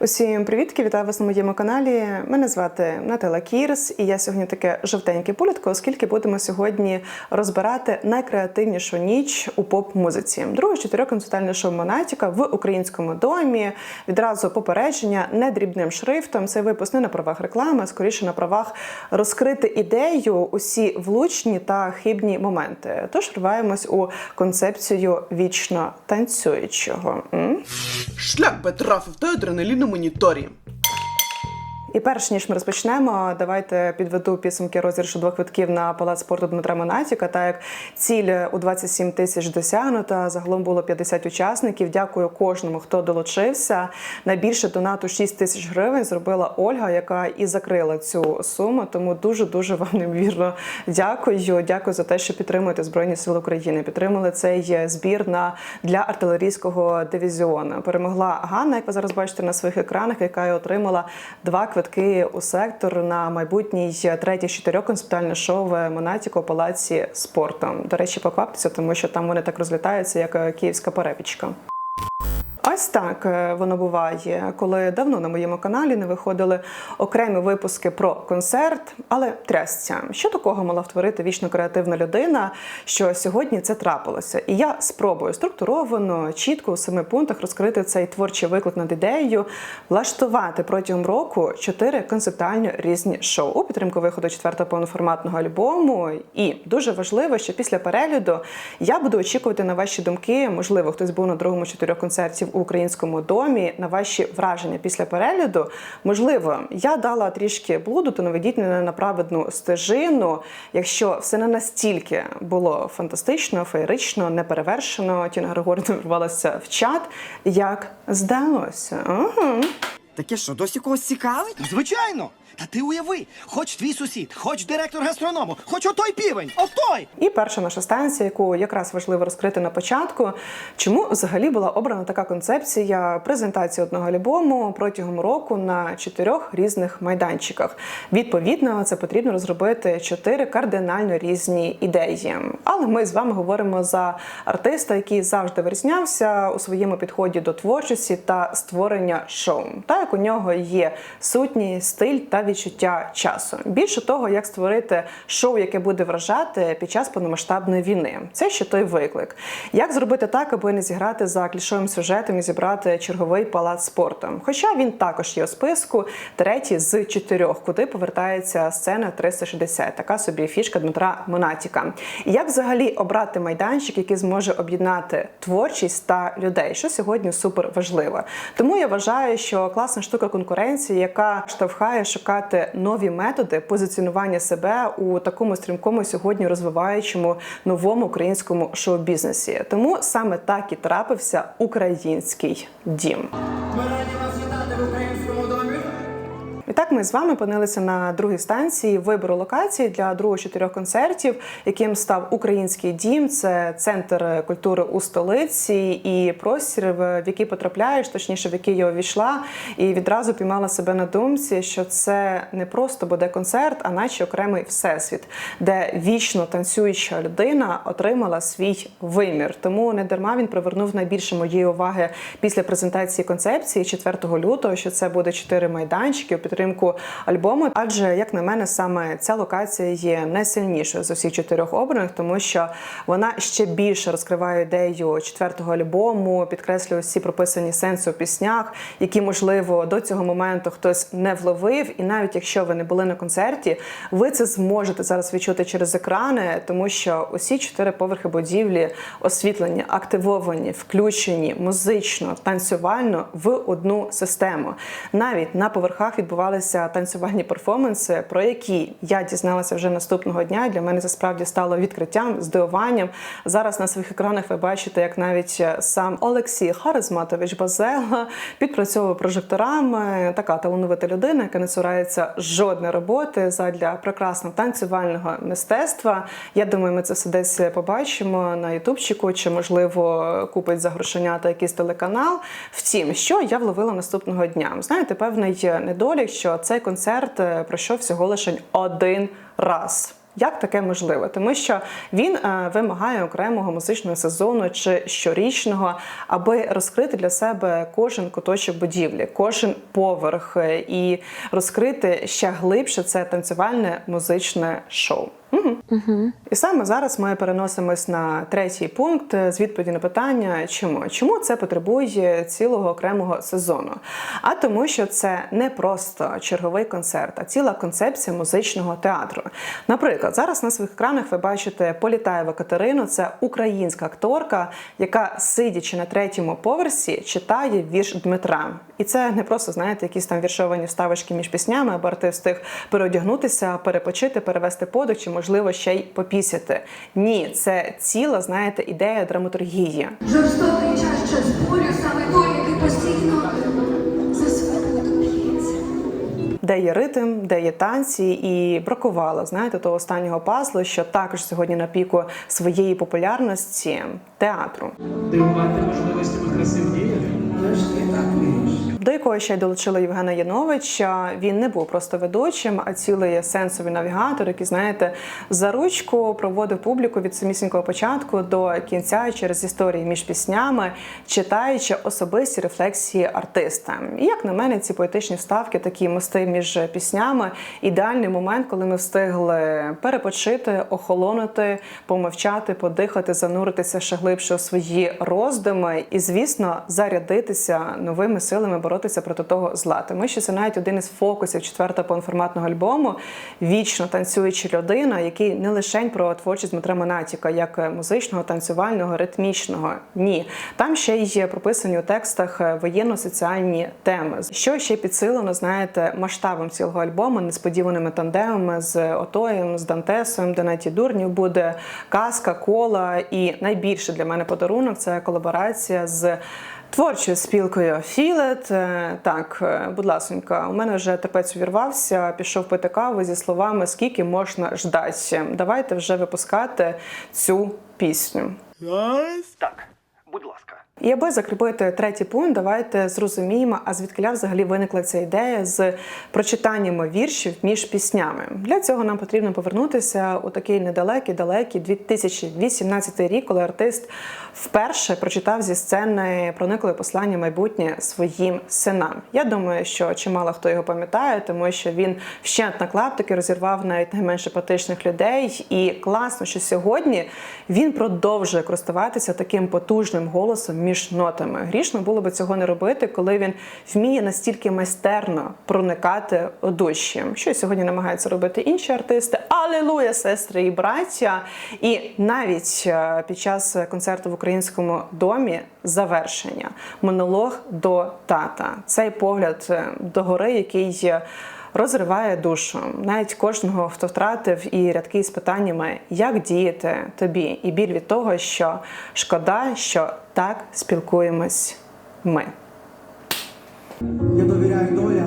Усім привітки, вітаю вас на моєму каналі. Мене звати Наталя Кірс, і я сьогодні таке жовтеньке політко, оскільки будемо сьогодні розбирати найкреативнішу ніч у поп-музиці. Друге чотирьохконцертальне шоу Монатіка в українському домі. Відразу попередження не дрібним шрифтом. Цей випуск не на правах реклами, а скоріше на правах розкрити ідею усі влучні та хибні моменти. Тож вриваємось у концепцію вічно танцюючого. Шлях би трафив той адреналін на моніторі. І перш ніж ми розпочнемо, давайте підведу підсумки розіграшу двох квитків на палац спорту Дмитра Монатіка. Так як ціль у 27 тисяч досягнута, загалом було 50 учасників. Дякую кожному, хто долучився. Найбільше донату 6 тисяч гривень зробила Ольга, яка і закрила цю суму. Тому дуже дуже вам неймовірно дякую. Дякую за те, що підтримуєте Збройні Сили України. Підтримали цей збір на для артилерійського дивізіону. Перемогла Ганна, як ви зараз бачите на своїх екранах, яка отримала два квитки у сектор на майбутній третє чотирьох концептуальне шоу в Монатіко палаці спорту. До речі, покваптеся, тому що там вони так розлітаються, як е, київська перепічка. Ось так е, воно буває, коли давно на моєму каналі не виходили окремі випуски про концерт, але трясця. Що такого мала втворити вічно креативна людина, що сьогодні це трапилося? І я спробую структуровано, чітко у семи пунктах розкрити цей творчий виклик над ідеєю, влаштувати протягом року чотири концептуально різні шоу у підтримку виходу четвертого повноформатного альбому. І дуже важливо, що після перегляду я буду очікувати на ваші думки. Можливо, хтось був на другому чотирьох концертів у українському домі. На ваші враження після перегляду. Можливо, я дала трішки блуду, то наведіть мене на праведну стежину. Якщо все не настільки було фантастично, феєрично, неперевершено, Тіна Григорівна вирвалася в чат, як здалося. Ага. Таке що, досі когось цікавить? Звичайно. Та ти уяви, хоч твій сусід, хоч директор гастроному, хоч отой півень, отой! І перша наша станція, яку якраз важливо розкрити на початку, чому взагалі була обрана така концепція презентації одного альбому протягом року на чотирьох різних майданчиках. Відповідно, це потрібно розробити чотири кардинально різні ідеї. Але ми з вами говоримо за артиста, який завжди вирізнявся у своєму підході до творчості та створення шоу. Так як у нього є сутній стиль та відчуття часу. Більше того, як створити шоу, яке буде вражати під час повномасштабної війни. Це ще той виклик. Як зробити так, аби не зіграти за клішовим сюжетом і зібрати черговий палац спорту? Хоча він також є у списку, третій з чотирьох, куди повертається сцена 360. Така собі фішка Дмитра Монатіка. І як взагалі обрати майданчик, який зможе об'єднати творчість та людей, що сьогодні супер важливо. Тому я вважаю, що класна штука конкуренції, яка штовхає шукати нові методи позиціонування себе у такому стрімкому сьогодні розвиваючому новому українському шоу-бізнесі. Тому саме так і трапився український дім. Так ми з вами опинилися на другій станції вибору локації для другого чотирьох концертів, яким став український дім. Це центр культури у столиці і простір, в який потрапляєш, точніше, в який я увійшла, і відразу піймала себе на думці, що це не просто буде концерт, а наче окремий всесвіт, де вічно танцююча людина отримала свій вимір. Тому не дарма він привернув найбільше моєї уваги після презентації концепції 4 лютого, що це буде чотири майданчики у підтримку альбому. Адже, як на мене, саме ця локація є найсильнішою з усіх чотирьох обраних, тому що вона ще більше розкриває ідею четвертого альбому, підкреслює всі прописані сенси у піснях, які можливо до цього моменту хтось не вловив. І навіть якщо ви не були на концерті, ви це зможете зараз відчути через екрани, тому що усі чотири поверхи будівлі освітлені, активовані, включені музично, танцювально в одну систему. Навіть на поверхах відбувалися танцювальні перформанси, про які я дізналася вже наступного дня. Для мене це справді стало відкриттям, здивуванням. Зараз на своїх екранах ви бачите, як навіть сам Олексій Харизматович Базела підпрацьовує прожекторами. Така талановита людина, яка не цурається жодної роботи задля прекрасного танцювального мистецтва. Я думаю, ми це все десь побачимо на ютубчику, чи можливо купить за грошенята якийсь телеканал. Втім, що я вловила наступного дня. Знаєте, певний недолік, що цей концерт е, пройшов всього лише один раз. Як таке можливо? Тому що він е, вимагає окремого музичного сезону чи щорічного, аби розкрити для себе кожен куточок будівлі, кожен поверх е, і розкрити ще глибше це танцювальне музичне шоу. Угу. І саме зараз ми переносимось на третій пункт е, з відповіді на питання, чому чому це потребує цілого окремого сезону? А тому, що це не просто черговий концерт, а ціла концепція музичного театру. Наприклад, зараз на своїх екранах ви бачите Політаєва Катерину. Це українська акторка, яка сидячи на третьому поверсі, читає вірш Дмитра. І це не просто знаєте, якісь там віршовані вставочки між піснями, аби артист встиг переодягнутися, перепочити, перевести подих чи можливо ще й попісяти. Ні, це ціла, знаєте, ідея драматургії. Жорстокий час час болю, саме той, який постійно за свободу б'ється. де є ритм, де є танці, і бракувало, знаєте, того останнього пазлу, що також сьогодні на піку своєї популярності театру. дивувати можливостями красив діяти. До якого ще й долучили Євгена Яновича. Він не був просто ведучим, а цілий сенсовий навігатор, який, знаєте, за ручку проводив публіку від самісінького початку до кінця через історії між піснями, читаючи особисті рефлексії артиста. І як на мене, ці поетичні вставки, такі мости між піснями, ідеальний момент, коли ми встигли перепочити, охолонути, помовчати, подихати, зануритися ще глибше у свої роздуми і, звісно, зарядитися новими силами боротися проти того зла. Тому що це навіть один із фокусів четвертого повноформатного альбому вічно танцююча людина, який не лише про творчість Дмитра Монатіка, як музичного, танцювального, ритмічного. Ні, там ще й прописані у текстах воєнно-соціальні теми, що ще підсилено, знаєте, масштабом цілого альбому, несподіваними тандемами з Отоєм, з Дантесом, де навіть дурнів буде казка, кола. І найбільше для мене подарунок це колаборація з. Творчою спілкою Філет. Е, Так, е, будь ласонька, у мене вже терпець увірвався, пішов пити каву зі словами Скільки можна ждати. Давайте вже випускати цю пісню. Так, будь ласка. І аби закріпити третій пункт, давайте зрозуміємо, а звідкиля взагалі виникла ця ідея з прочитаннями віршів між піснями. Для цього нам потрібно повернутися у такий недалекий, далекий 2018 рік, коли артист вперше прочитав зі сцени проникле послання майбутнє своїм синам. Я думаю, що чимало хто його пам'ятає, тому що він вщент на клаптики розірвав навіть найменш апатичних людей. І класно, що сьогодні він продовжує користуватися таким потужним голосом між нотами. Грішно було би цього не робити, коли він вміє настільки майстерно проникати у душі, що сьогодні намагаються робити інші артисти. Алілуя, сестри і браття! І навіть е, під час концерту в українському домі завершення монолог до тата. Цей погляд е, до гори, який. е, Розриває душу навіть кожного, хто втратив і рядки з питаннями, як діяти тобі, і біль від того, що шкода, що так спілкуємось ми. Я довіряю долі,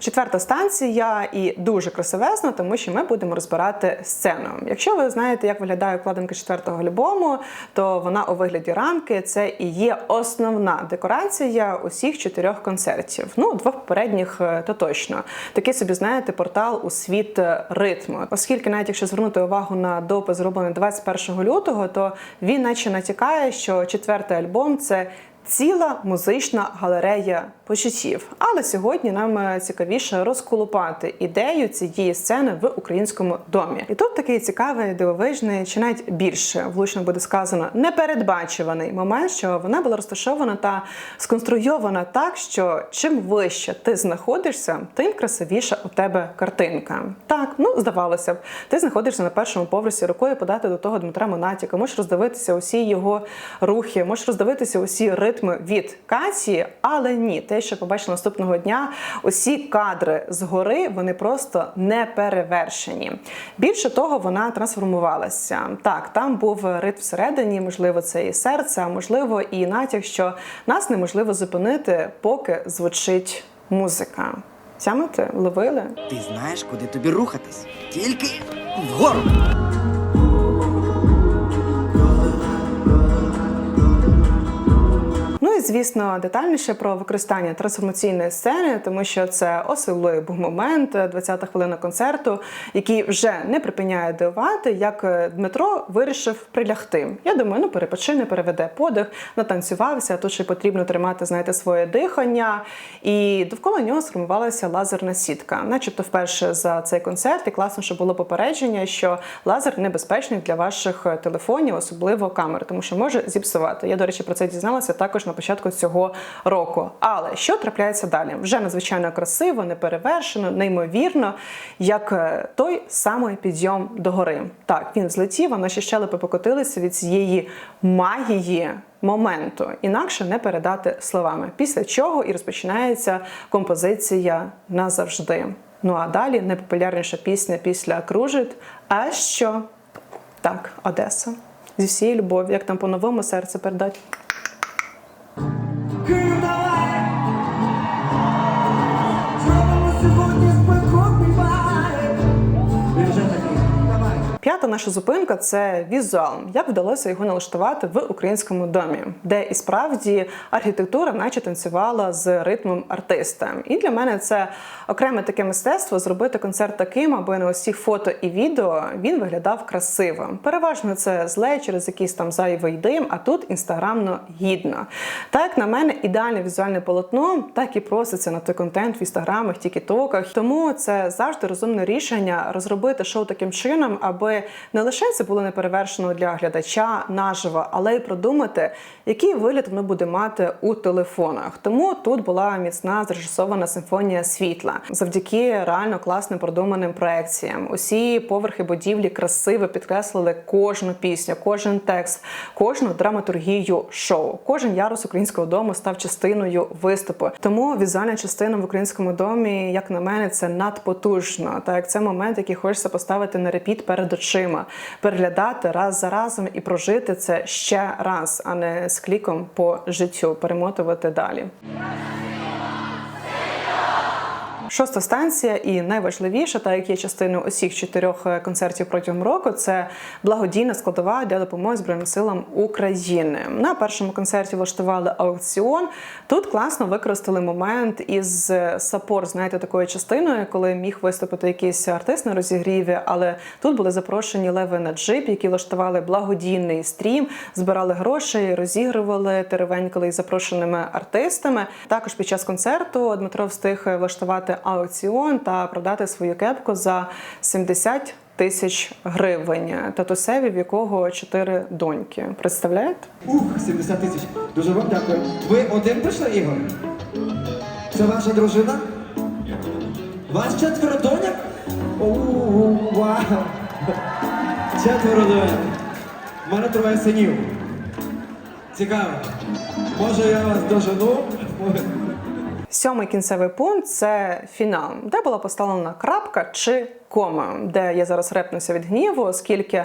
Четверта станція і дуже красивезна, тому що ми будемо розбирати сцену. Якщо ви знаєте, як виглядає обкладинка четвертого альбому, то вона у вигляді рамки це і є основна декорація усіх чотирьох концертів. Ну, двох попередніх е, то точно. Такий собі, знаєте, портал у світ е, ритму. Оскільки, навіть якщо звернути увагу на допис, зроблений 21 лютого, то він наче натякає, що четвертий альбом це ціла музична галерея почуттів. Але сьогодні нам е, цікавіше розколупати ідею цієї сцени в українському домі. І тут такий цікавий, дивовижний, чи навіть більше влучно буде сказано непередбачуваний момент, що вона була розташована та сконструйована так, що чим вище ти знаходишся, тим красивіша у тебе картинка. Так, ну здавалося б, ти знаходишся на першому поверсі рукою подати до того Дмитра Монатіка, можеш роздивитися усі його рухи, можеш роздивитися усі ритми від Каті, але ні, що побачила наступного дня, усі кадри згори вони просто не перевершені. Більше того, вона трансформувалася. Так, там був ритм всередині, можливо, це і серце, а можливо, і натяк, що нас неможливо зупинити, поки звучить музика. Тямите, ловили? Ти знаєш, куди тобі рухатись. Тільки вгору. Звісно, детальніше про використання трансформаційної сцени, тому що це особливий був момент 20-та хвилина концерту, який вже не припиняє дивувати, як е, Дмитро вирішив прилягти. Я думаю, ну перепочине, переведе подих, натанцювався. Тут ще потрібно тримати, знаєте, своє дихання. І довкола нього сформувалася лазерна сітка, начебто вперше за цей концерт. І класно, що було попередження, що лазер небезпечний для ваших е, телефонів, особливо камер, тому що може зіпсувати. Я, до речі, про це дізналася також на початку цього року. Але що трапляється далі? Вже надзвичайно красиво, неперевершено, неймовірно, як е, той самий підйом до гори. Так, він злетів, а наші щелепи покотилися від цієї магії. Моменту інакше не передати словами. Після чого і розпочинається композиція назавжди. Ну а далі найпопулярніша пісня після кружит. А що? Так, Одеса. Зі всією любов'ю, як там по-новому серце передать. 그대 П'ята наша зупинка це візуал. Як вдалося його налаштувати в українському домі, де і справді архітектура, наче танцювала з ритмом артиста. І для мене це окреме таке мистецтво зробити концерт таким, аби на усіх фото і відео він виглядав красиво. Переважно це зле через якийсь там зайвий дим, а тут інстаграмно гідно. Так на мене ідеальне візуальне полотно, так і проситься на той контент в інстаграмах, тіктоках. Тому це завжди розумне рішення розробити шоу таким чином, аби не лише це було неперевершено для глядача наживо, але й продумати, який вигляд воно буде мати у телефонах. Тому тут була міцна зрежисована симфонія світла завдяки реально класним продуманим проекціям. Усі поверхи будівлі красиво підкреслили кожну пісню, кожен текст, кожну драматургію шоу. Кожен ярус українського дому став частиною виступу. Тому візуальна частина в українському домі, як на мене, це надпотужно. Так це момент, який хочеться поставити на репіт перед очима, переглядати раз за разом і прожити це ще раз, а не з кліком по життю, перемотувати далі. Шоста станція і найважливіша, та як є частиною усіх чотирьох е, концертів протягом року, це благодійна складова для допомоги Збройним силам України. На першому концерті влаштували аукціон. Тут класно використали момент із е, сапор, знаєте, такою частиною, коли міг виступити якийсь артист на розігріві, але тут були запрошені леви на джип, які влаштували благодійний стрім, збирали гроші, розігрували теревенькали із запрошеними артистами. Також під час концерту Дмитро встиг влаштувати аукціон та продати свою кепку за 70 тисяч гривень. Татусеві, в якого чотири доньки. Представляєте? Ух, 70 тисяч. Дуже вам дякую. Ви один прийшли, Ігор? Це ваша дружина? Вас четверо доняк? Оу, вау. Четверо доняк. У мене троє синів. Цікаво. Може я вас дожену? Сьомий кінцевий пункт це фінал, де була поставлена крапка чи кома, де я зараз репнуся від гніву, оскільки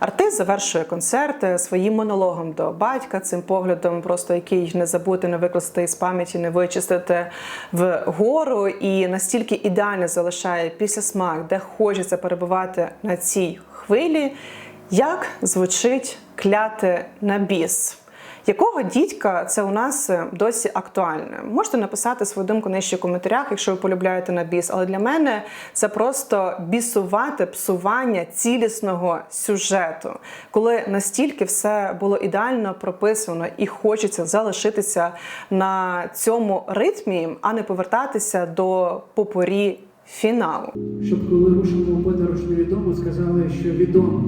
артист завершує концерт своїм монологом до батька, цим поглядом, просто який не забути, не викласти з пам'яті, не вичистити вгору, і настільки ідеально залишає після смак, де хочеться перебувати на цій хвилі, як звучить кляти на біс. Якого дідька це у нас е, досі актуальне? Можете написати свою думку нижче в коментарях, якщо ви полюбляєте на біс. Але для мене це просто бісувати псування цілісного сюжету, коли настільки все було ідеально прописано і хочеться залишитися на цьому ритмі, а не повертатися до попорі фіналу. Щоб коли рушимо у подорож невідомо, сказали, що відомо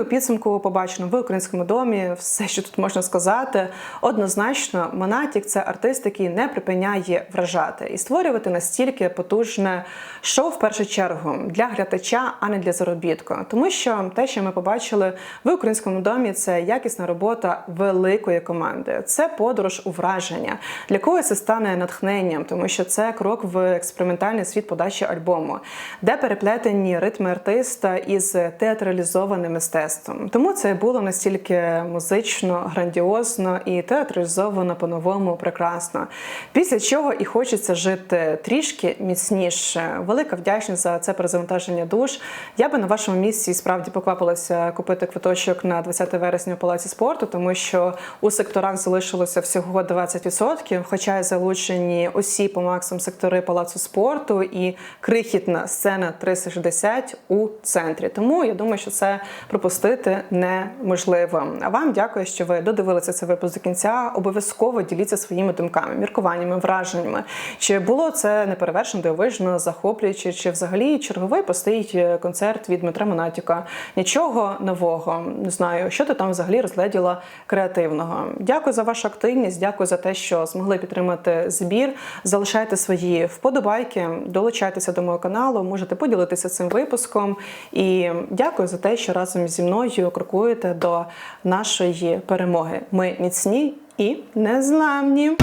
у підсумку побачено в українському домі все, що тут можна сказати. Однозначно, Монатік це артист, який не припиняє вражати і створювати настільки потужне шоу в першу чергу для глядача, а не для заробітку. Тому що те, що ми побачили в українському домі, це якісна робота великої команди. Це подорож у враження. Для когось це стане натхненням, тому що це крок в експериментальний світ подачі альбому, де переплетені ритми артиста із театралізованими мистецтвом. Тому це було настільки музично, грандіозно і театралізовано по-новому прекрасно. Після чого і хочеться жити трішки міцніше. Велика вдячність за це перезавантаження душ. Я би на вашому місці справді поквапилася купити квиточок на 20 вересня у палаці спорту, тому що у секторах залишилося всього 20%, хоча й залучені усі по максимум сектори палацу спорту і крихітна сцена 360 у центрі. Тому я думаю, що це пропустити неможливо. А вам дякую, що ви додивилися цей випуск до кінця. Обов'язково діліться своїми думками, міркуваннями, враженнями. Чи було це неперевершено дивовижно, захоплююче, чи взагалі черговий постоїть концерт від Дмитра Монатіка? Нічого нового. Не знаю, що ти там взагалі розгледіла креативного. Дякую за вашу активність. Дякую за те, що змогли підтримати збір. Залишайте свої вподобайки, долучайтеся до мого каналу, можете поділитися цим випуском. І дякую за те, що разом зі мною крокуєте до нашої перемоги. Ми міцні і незламні.